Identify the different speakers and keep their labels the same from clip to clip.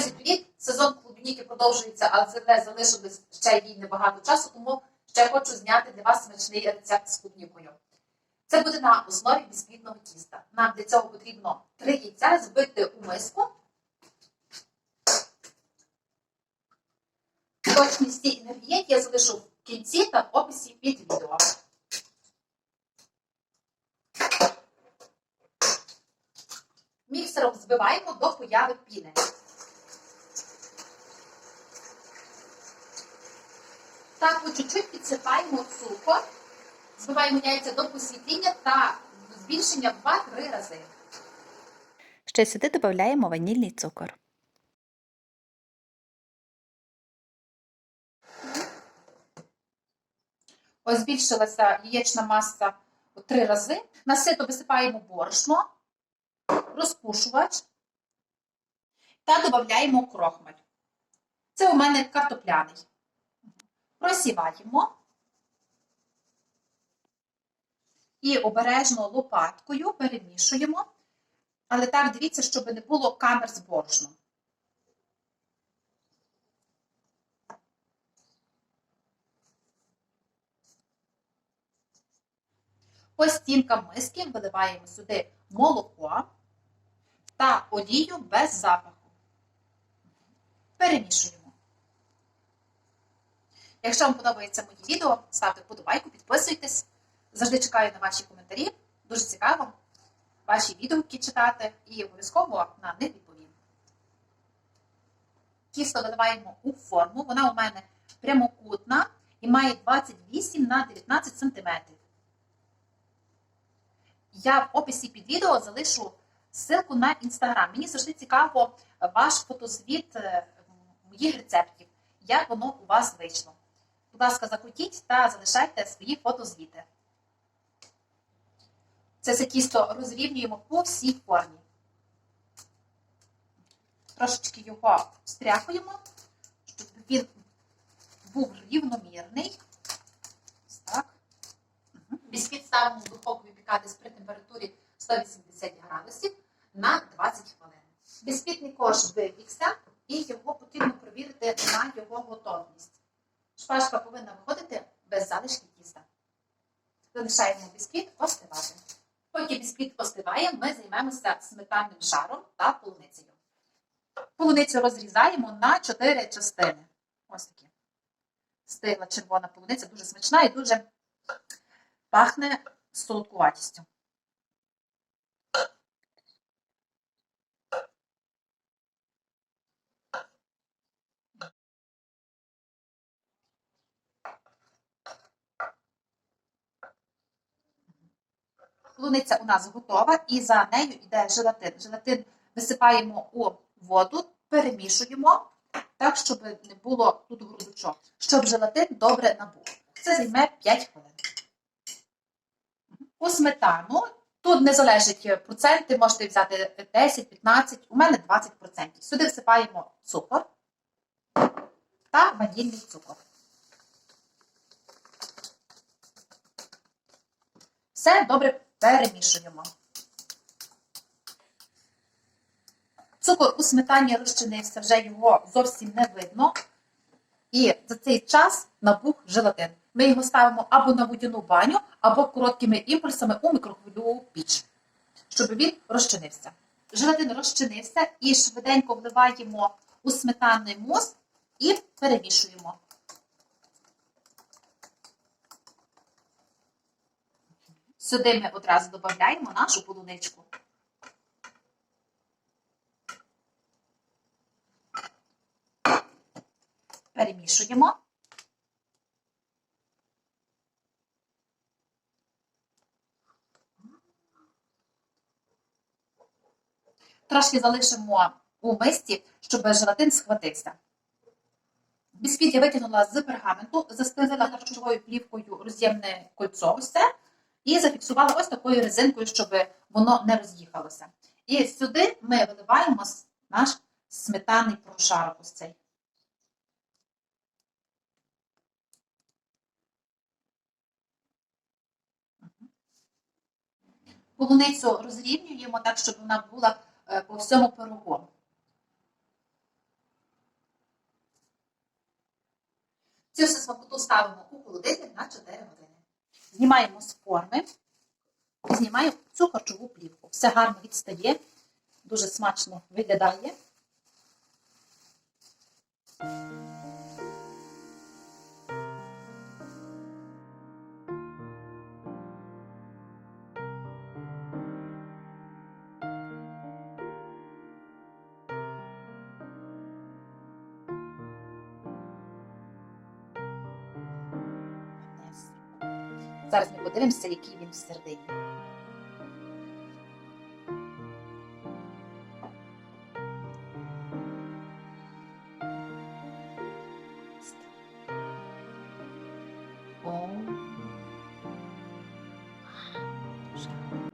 Speaker 1: Друзі, привіт! Сезон клубніки продовжується, але це залишилось ще їй небагато часу, тому ще хочу зняти для вас смачний рецепт з клубнікою. Це буде на основі бісквітного тіста. Нам для цього потрібно 3 яйця збити у миску. Точність всі інгредієнти я залишу в кінці та в описі під відео. Міксером збиваємо до появи піни. Так, по чуть-чуть підсипаємо цукор, збиваємо яйця до посвітління та збільшення в 2-3 рази.
Speaker 2: Ще сюди додаємо ванільний цукор.
Speaker 1: Ось збільшилася яєчна маса у 3 рази. На сито висипаємо борошно, розпушувач та додаємо крохмаль. Це у мене картопляний. Просіваємо і обережно лопаткою перемішуємо. Але так дивіться, щоб не було камер з борошном. По стінкам миски виливаємо сюди молоко та олію без запаху. Перемішуємо. Якщо вам подобається моє відео, ставте вподобайку, підписуйтесь. Завжди чекаю на ваші коментарі. Дуже цікаво ваші відгуки читати і обов'язково на них відповім. Тісто виливаємо у форму. Вона у мене прямокутна і має 28 на 19 см. Я в описі під відео залишу ссылку на інстаграм. Мені завжди цікаво ваш фотозвіт е, моїх рецептів, як воно у вас вийшло. Будь ласка, закрутіть та залишайте свої фотозвіти. Це все тісто розрівнюємо по всій формі. Трошечки його стряхуємо, щоб він був рівномірний. Ось так. Бісквіт ставимо в духовку випікатись при температурі 180 градусів на 20 хвилин. Бісквітний корж випікся і його потрібно провірити на його готовність. Шпажка повинна виходити без залишки тіста. Залишаємо бісквіт остивати. Поки бісквіт остиває, ми займемося сметанним шаром та полуницею. Полуницю розрізаємо на 4 частини. Ось такі. Стигла червона полуниця, дуже смачна і дуже пахне солодкуватістю. Полуниця у нас готова, і за нею йде желатин. Желатин висипаємо у воду, перемішуємо так, щоб не було тут грудочок, щоб желатин добре набув. Це займе 5 хвилин. У сметану. Тут не залежить проценти, можете взяти 10-15, у мене 20%. Сюди всипаємо цукор та ванільний цукор. Все добре перемішуємо. Цукор у сметані розчинився, вже його зовсім не видно. І за цей час набух желатин. Ми його ставимо або на водяну баню, або короткими імпульсами у мікрохвильову піч, щоб він розчинився. Желатин розчинився і швиденько вливаємо у сметанний мус і перемішуємо. Сюди ми одразу додаємо нашу полуничку. Перемішуємо. Трошки залишимо у мисці, щоб желатин схватився. Бісквіт я витягнула з пергаменту, застелила харчовою плівкою роз'ємне кольцо це, і зафіксували ось такою резинкою, щоб воно не роз'їхалося. І сюди ми виливаємо наш сметаний прошарок ось цей. Полуницю розрівнюємо так, щоб вона була е, по всьому пирогу. Цю всю смакоту ставимо у холодильник на 4 години. Знімаємо з форми і знімаю цю харчову плівку. Все гарно відстає, дуже смачно виглядає. Зараз ми подивимося, який він всередині. О. Дуже гарно.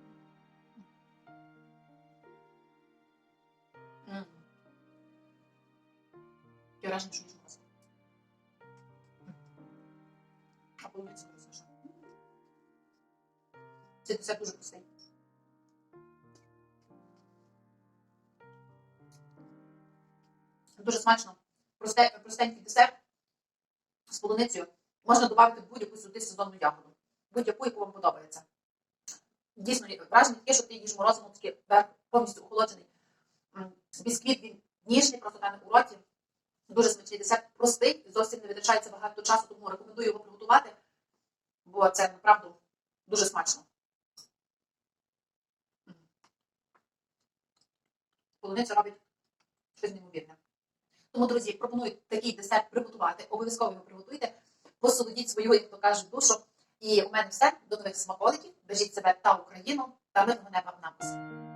Speaker 1: Це десерт дуже простий. Дуже смачно. Просте, простенький десерт з полуницею. Можна додати будь-яку сюди сезонну ягоду. Будь-яку, яку вам подобається. Дійсно, враження таке, що ти їж морозиво, таке верх повністю охолоджений. Бісквіт він ніжний, просто в у роті. Дуже смачний десерт, простий, зовсім не витрачається багато часу, тому рекомендую його приготувати, бо це направду дуже смачно. Полуниця робить щось неймовірне. Тому, друзі, пропоную такий десерт приготувати. Обов'язково його приготуйте, посолодіть свою, як то кажуть, душу. І у мене все. До нових смаколиків. Бережіть себе та Україну та мирного неба нам усім.